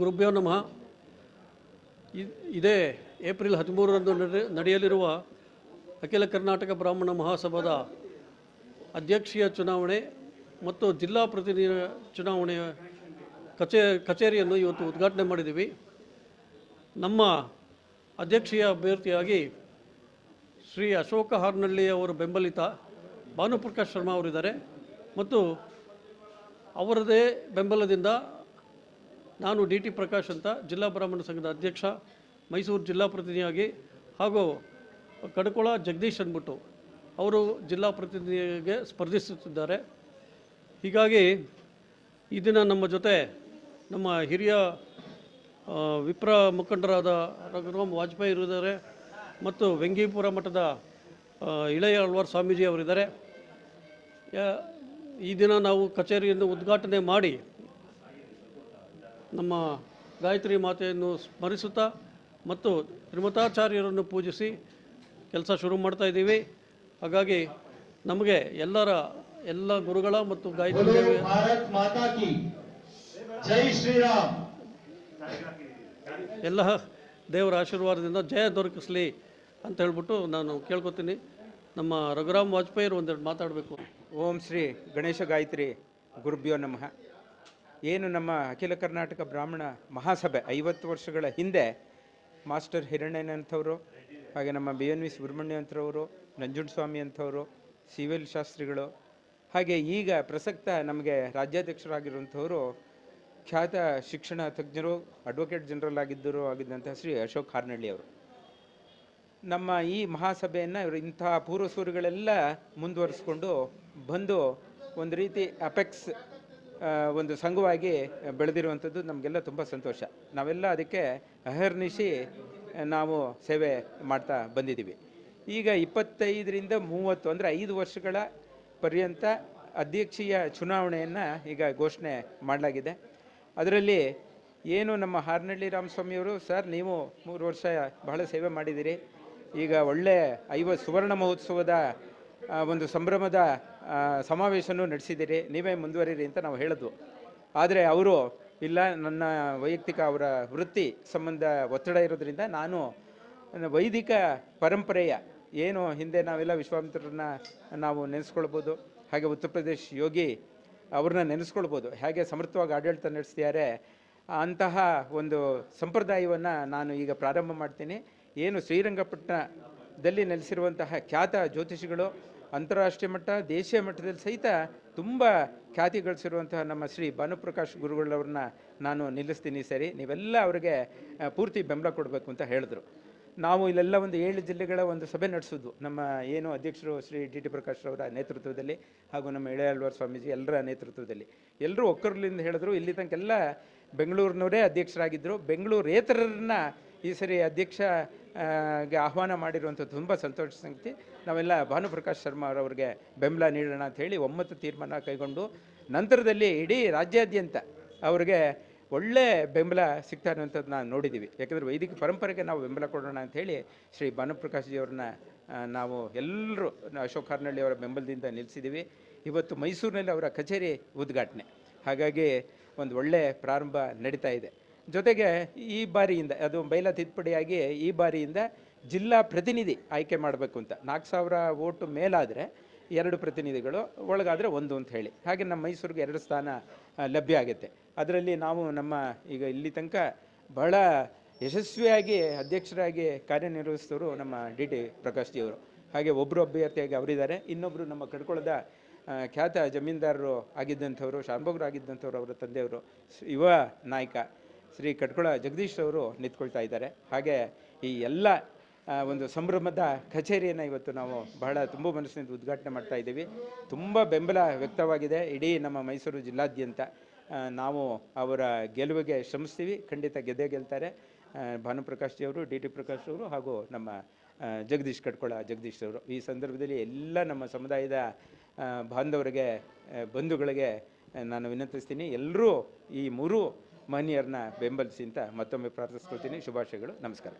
ಗುರುಭ್ಯೋ ನಮಃ. ಇದೇ ಏಪ್ರಿಲ್ ಹದಿಮೂರರಂದು ನಡೆ, ನಡೆಯಲಿರುವ ಅಖಿಲ ಕರ್ನಾಟಕ ಬ್ರಾಹ್ಮಣ ಮಹಾಸಭಾದ ಅಧ್ಯಕ್ಷೀಯ ಚುನಾವಣೆ ಮತ್ತು ಜಿಲ್ಲಾ ಪ್ರತಿನಿಧಿ ಚುನಾವಣೆಯ ಕಚೇ, ಕಚೇರಿಯನ್ನು ಇವತ್ತು ಉದ್ಘಾಟನೆ ಮಾಡಿದ್ದೀವಿ. ನಮ್ಮ ಅಧ್ಯಕ್ಷೀಯ ಅಭ್ಯರ್ಥಿಯಾಗಿ ಶ್ರೀ ಅಶೋಕ ಹಾರ್ನಳ್ಳಿ ಅವರು ಬೆಂಬಲಿತ ಭಾನುಪ್ರಕಾಶ್ ಶರ್ಮಾ ಅವರಿದ್ದಾರೆ ಮತ್ತು ಅವರದೇ ಬೆಂಬಲದಿಂದ ನಾನು ಡಿ ಟಿ ಪ್ರಕಾಶ್ ಅಂತ ಜಿಲ್ಲಾ ಬ್ರಾಹ್ಮಣ ಸಂಘದ ಅಧ್ಯಕ್ಷ, ಮೈಸೂರು ಜಿಲ್ಲಾ ಪ್ರತಿನಿಧಿಯಾಗಿ ಹಾಗೂ ಕಡಕೋಳ ಜಗದೀಶ್ ಅಂದ್ಬಿಟ್ಟು ಅವರು ಜಿಲ್ಲಾ ಪ್ರತಿನಿಧಿಗೆ ಸ್ಪರ್ಧಿಸುತ್ತಿದ್ದಾರೆ. ಹೀಗಾಗಿ ಈ ದಿನ ನಮ್ಮ ಜೊತೆ ನಮ್ಮ ಹಿರಿಯ ವಿಪ್ರ ಮುಖಂಡರಾದ ರಘುರಾಮ್ ವಾಜಪೇಯಿ ಇರಿದ್ದಾರೆ ಮತ್ತು ವೆಂಗೀಪುರ ಮಠದ ಇಳೆಯ ಅಳ್ವಾರ್ ಸ್ವಾಮೀಜಿ ಅವರಿದ್ದಾರೆ. ಈ ದಿನ ನಾವು ಕಚೇರಿಯನ್ನು ಉದ್ಘಾಟನೆ ಮಾಡಿ ನಮ್ಮ ಗಾಯತ್ರಿ ಮಾತೆಯನ್ನು ಸ್ಮರಿಸುತ್ತಾ ಮತ್ತು ತ್ರಿಮತಾಚಾರ್ಯರನ್ನು ಪೂಜಿಸಿ ಕೆಲಸ ಶುರು ಮಾಡ್ತಾ ಇದ್ದೀವಿ. ಹಾಗಾಗಿ ನಮಗೆ ಎಲ್ಲರ ಎಲ್ಲ ಗುರುಗಳ ಮತ್ತು ಗಾಯತ್ರಿ ದೇವಿಯ ಜೈ ಶ್ರೀರಾಮ್. ಎಲ್ಲ ದೇವರ ಆಶೀರ್ವಾದದಿಂದ ಜಯ ದೊರಕಿಸಲಿ ಅಂತ ಹೇಳ್ಬಿಟ್ಟು ನಾನು ಕೇಳ್ಕೊತೀನಿ. ನಮ್ಮ ರಘುರಾಮ್ ವಾಜಪೇಯಿರು ಒಂದೆರಡು ಮಾತಾಡಬೇಕು. ಓಂ ಶ್ರೀ ಗಣೇಶ ಗಾಯತ್ರಿ ಗುರುಭ್ಯೋ ನಮಃ. ಏನು ನಮ್ಮ ಅಖಿಲ ಕರ್ನಾಟಕ ಬ್ರಾಹ್ಮಣ ಮಹಾಸಭೆ ಐವತ್ತು ವರ್ಷಗಳ ಹಿಂದೆ ಮಾಸ್ಟರ್ ಹಿರಣ್ಣಯ್ಯನ ಅಂಥವರು ಹಾಗೆ ನಮ್ಮ ಬಿ ಎನ್ ವಿ ಸುಬ್ರಹ್ಮಣ್ಯ ಅಂಥವರು ನಂಜುಂಡಸ್ವಾಮಿ ಅಂಥವರು, ಸಿವಿಲ್ ಶಾಸ್ತ್ರಿಗಳು, ಹಾಗೆ ಈಗ ಪ್ರಸಕ್ತ ನಮಗೆ ರಾಜ್ಯಾಧ್ಯಕ್ಷರಾಗಿರುವಂಥವರು ಖ್ಯಾತ ಶಿಕ್ಷಣ ತಜ್ಞರು ಅಡ್ವೊಕೇಟ್ ಜನರಲ್ ಆಗಿದ್ದರು ಆಗಿದ್ದಂಥ ಶ್ರೀ ಅಶೋಕ್ ಹಾರ್ನಳ್ಳಿ ಅವರು. ನಮ್ಮ ಈ ಮಹಾಸಭೆಯನ್ನು ಇವರು ಇಂತಹ ಪೂರ್ವಸೂರಿಗಳೆಲ್ಲ ಮುಂದುವರಿಸ್ಕೊಂಡು ಬಂದು ಒಂದು ರೀತಿ ಅಪೆಕ್ಸ್ ಒಂದು ಸಂಘವಾಗಿ ಬೆಳೆದಿರುವಂಥದ್ದು ನಮಗೆಲ್ಲ ತುಂಬ ಸಂತೋಷ. ನಾವೆಲ್ಲ ಅದಕ್ಕೆ ಅಹರ್ನಿಶಿ ನಾವು ಸೇವೆ ಮಾಡ್ತಾ ಬಂದಿದ್ದೀವಿ. ಈಗ ಇಪ್ಪತ್ತೈದರಿಂದ ಮೂವತ್ತು ಅಂದರೆ ಐದು ವರ್ಷಗಳ ಪರ್ಯಂತ ಅಧ್ಯಕ್ಷೀಯ ಚುನಾವಣೆಯನ್ನು ಈಗ ಘೋಷಣೆ ಮಾಡಲಾಗಿದೆ. ಅದರಲ್ಲಿ ಏನು ನಮ್ಮ ಹಾರ್ನಳ್ಳಿ ರಾಮಸ್ವಾಮಿಯವರು, ಸರ್, ನೀವು ಮೂರು ವರ್ಷ ಬಹಳ ಸೇವೆ ಮಾಡಿದ್ದೀರಿ. ಈಗ ಒಳ್ಳೆ ಐವತ್ತು ಸುವರ್ಣ ಮಹೋತ್ಸವದ ಒಂದು ಸಂಭ್ರಮದ ಸಮಾವೇಶನೂ ನಡೆಸಿದ್ದೀರಿ ನೀವೇ ಮುಂದುವರಿರಿ ಅಂತ ನಾವು ಹೇಳಿದ್ವು. ಆದರೆ ಅವರು, ಇಲ್ಲ, ನನ್ನ ವೈಯಕ್ತಿಕ ಅವರ ವೃತ್ತಿ ಸಂಬಂಧ ಒತ್ತಡ ಇರೋದ್ರಿಂದ ನಾನು ವೈದಿಕ ಪರಂಪರೆಯ ಏನು ಹಿಂದೆ ನಾವೆಲ್ಲ ವಿಶ್ವಾಮಿತ್ರರನ್ನ ನಾವು ನೆನೆಸ್ಕೊಳ್ಬೋದು, ಹಾಗೆ ಉತ್ತರ ಪ್ರದೇಶ್ ಯೋಗಿ ಅವ್ರನ್ನ ನೆನೆಸ್ಕೊಳ್ಬೋದು, ಹೇಗೆ ಸಮರ್ಥವಾಗಿ ಆಡಳಿತ ನಡೆಸ್ತಿದ್ದಾರೆ, ಅಂತಹ ಒಂದು ಸಂಪ್ರದಾಯವನ್ನು ನಾನು ಈಗ ಪ್ರಾರಂಭ ಮಾಡ್ತೀನಿ. ಏನು ಶ್ರೀರಂಗಪಟ್ಟಣದಲ್ಲಿ ನೆಲೆಸಿರುವಂತಹ ಖ್ಯಾತ ಜ್ಯೋತಿಷಿಗಳು ಅಂತಾರಾಷ್ಟ್ರೀಯ ಮಟ್ಟ, ದೇಶೀಯ ಮಟ್ಟದಲ್ಲಿ ಸಹಿತ ತುಂಬ ಖ್ಯಾತಿ ಗಳಿಸಿರುವಂತಹ ನಮ್ಮ ಶ್ರೀ ಭಾನುಪ್ರಕಾಶ್ ಗುರುಗಳವ್ರನ್ನ ನಾನು ನಿಲ್ಲಿಸ್ತೀನಿ ಸರಿ. ನೀವೆಲ್ಲ ಅವರಿಗೆ ಪೂರ್ತಿ ಬೆಂಬಲ ಕೊಡಬೇಕು ಅಂತ ಹೇಳಿದ್ರು. ನಾವು ಇಲ್ಲೆಲ್ಲ ಒಂದು ಏಳು ಜಿಲ್ಲೆಗಳ ಒಂದು ಸಭೆ ನಡೆಸೋದು. ನಮ್ಮ ಏನು ಅಧ್ಯಕ್ಷರು ಶ್ರೀ ಡಿ ಟಿ ಪ್ರಕಾಶ್ ರವರ ನೇತೃತ್ವದಲ್ಲಿ ಹಾಗೂ ನಮ್ಮ ಎಳೆಯಲ್ವಾರ್ ಸ್ವಾಮೀಜಿ ಎಲ್ಲರ ನೇತೃತ್ವದಲ್ಲಿ. ಎಲ್ಲರೂ ಒಕ್ಕರ್ಲಿಂದ ಹೇಳಿದ್ರು, ಇಲ್ಲಿ ತನಕೆಲ್ಲ ಬೆಂಗಳೂರಿನವರೇ ಅಧ್ಯಕ್ಷರಾಗಿದ್ದರು ಬೆಂಗಳೂರೇತರರನ್ನ ಈ ಸರಿ ಅಧ್ಯಕ್ಷ ಗೆ ಆಹ್ವಾನ ಮಾಡಿರುವಂಥದ್ದು ತುಂಬ ಸಂತೋಷ ಸಂಗತಿ. ನಾವೆಲ್ಲ ಭಾನುಪ್ರಕಾಶ್ ಶರ್ಮಾ ಅವರವ್ರಿಗೆ ಬೆಂಬಲ ನೀಡೋಣ ಅಂತ ಹೇಳಿ ಒಮ್ಮತ ತೀರ್ಮಾನ ಕೈಗೊಂಡು ನಂತರದಲ್ಲಿ ಇಡೀ ರಾಜ್ಯಾದ್ಯಂತ ಅವ್ರಿಗೆ ಒಳ್ಳೆ ಬೆಂಬಲ ಸಿಗ್ತಾ ಇರುವಂಥದ್ದು ನಾವು ನೋಡಿದ್ದೀವಿ. ಯಾಕಂದರೆ ವೈದಿಕ ಪರಂಪರೆಗೆ ನಾವು ಬೆಂಬಲ ಕೊಡೋಣ ಅಂತ ಹೇಳಿ ಶ್ರೀ ಭಾನುಪ್ರಕಾಶ್ ಅವ್ರನ್ನ ನಾವು ಎಲ್ಲರೂ ಅಶೋಕ್ ಹಾರ್ನಳ್ಳಿ ಅವರ ಬೆಂಬಲದಿಂದ ನಿಲ್ಲಿಸಿದ್ದೀವಿ. ಇವತ್ತು ಮೈಸೂರಿನಲ್ಲಿ ಅವರ ಕಚೇರಿ ಉದ್ಘಾಟನೆ. ಹಾಗಾಗಿ ಒಂದು ಒಳ್ಳೆ ಪ್ರಾರಂಭ ನಡೀತಾ ಇದೆ. ಜೊತೆಗೆ ಈ ಬಾರಿಯಿಂದ, ಅದು ಬೈಲ ತಿದ್ದುಪಡಿಯಾಗಿ ಈ ಬಾರಿಯಿಂದ ಜಿಲ್ಲಾ ಪ್ರತಿನಿಧಿ ಆಯ್ಕೆ ಮಾಡಬೇಕು ಅಂತ. ನಾಲ್ಕು ಸಾವಿರ ಓಟು ಮೇಲಾದರೆ ಎರಡು ಪ್ರತಿನಿಧಿಗಳು, ಒಳಗಾದರೆ ಒಂದು ಅಂತ ಹೇಳಿ. ಹಾಗೆ ನಮ್ಮ ಮೈಸೂರಿಗೆ ಎರಡು ಸ್ಥಾನ ಲಭ್ಯ ಆಗುತ್ತೆ. ಅದರಲ್ಲಿ ನಾವು ನಮ್ಮ ಈಗ ಇಲ್ಲಿ ತನಕ ಬಹಳ ಯಶಸ್ವಿಯಾಗಿ ಅಧ್ಯಕ್ಷರಾಗಿ ಕಾರ್ಯನಿರ್ವಹಿಸಿದವರು ನಮ್ಮ ಡಿ ಟಿ ಪ್ರಕಾಶ್ ಜಿ ಅವರು. ಹಾಗೆ ಒಬ್ಬರು ಅಭ್ಯರ್ಥಿಯಾಗಿ ಅವರಿದ್ದಾರೆ. ಇನ್ನೊಬ್ಬರು ನಮ್ಮ ಕಡ್ಕೊಳದ ಖ್ಯಾತ ಜಮೀನ್ದಾರರು ಆಗಿದ್ದಂಥವರು ಶಾನ್ಭೋಗರು ಆಗಿದ್ದಂಥವ್ರು, ಅವರ ತಂದೆಯವರು ಯುವ ನಾಯಕ. ಶ್ರೀ ಕಟ್ಕೊಳ ಜಗದೀಶ್ ಅವರು ನಿಂತ್ಕೊಳ್ತಾ ಇದ್ದಾರೆ. ಹಾಗೆ ಈ ಎಲ್ಲ ಒಂದು ಸಂಭ್ರಮದ ಕಚೇರಿಯನ್ನು ಇವತ್ತು ನಾವು ಬಹಳ ತುಂಬ ಮನಸ್ಸಿನಿಂದ ಉದ್ಘಾಟನೆ ಮಾಡ್ತಾ ಇದ್ದೀವಿ. ತುಂಬ ಬೆಂಬಲ ವ್ಯಕ್ತವಾಗಿದೆ ಇಡೀ ನಮ್ಮ ಮೈಸೂರು ಜಿಲ್ಲಾದ್ಯಂತ. ನಾವು ಅವರ ಗೆಲುವಿಗೆ ಶ್ರಮಿಸ್ತೀವಿ. ಖಂಡಿತ ಗೆದ್ದೇ ಗೆಲ್ತಾರೆ. ಭಾನುಪ್ರಕಾಶ್ ಜಿ ಅವರು, ಡಿ ಟಿ ಪ್ರಕಾಶ್ ಅವರು ಹಾಗೂ ನಮ್ಮ ಜಗದೀಶ್ ಕಟ್ಕೊಳ ಜಗದೀಶ್ ಅವರು ಈ ಸಂದರ್ಭದಲ್ಲಿ ಎಲ್ಲ ನಮ್ಮ ಸಮುದಾಯದ ಬಾಂಧವರಿಗೆ ಬಂಧುಗಳಿಗೆ ನಾನು ವಿನಂತಿಸ್ತೀನಿ. ಎಲ್ಲರೂ ಈ ಮೂರು ಮಹನೀಯರನ್ನ ಬೆಂಬಲಿಸಿ ಅಂತ ಮತ್ತೊಮ್ಮೆ ಪ್ರಾರ್ಥಿಸ್ಕೊಳ್ತೀನಿ. ಶುಭಾಶಯಗಳು. ನಮಸ್ಕಾರ.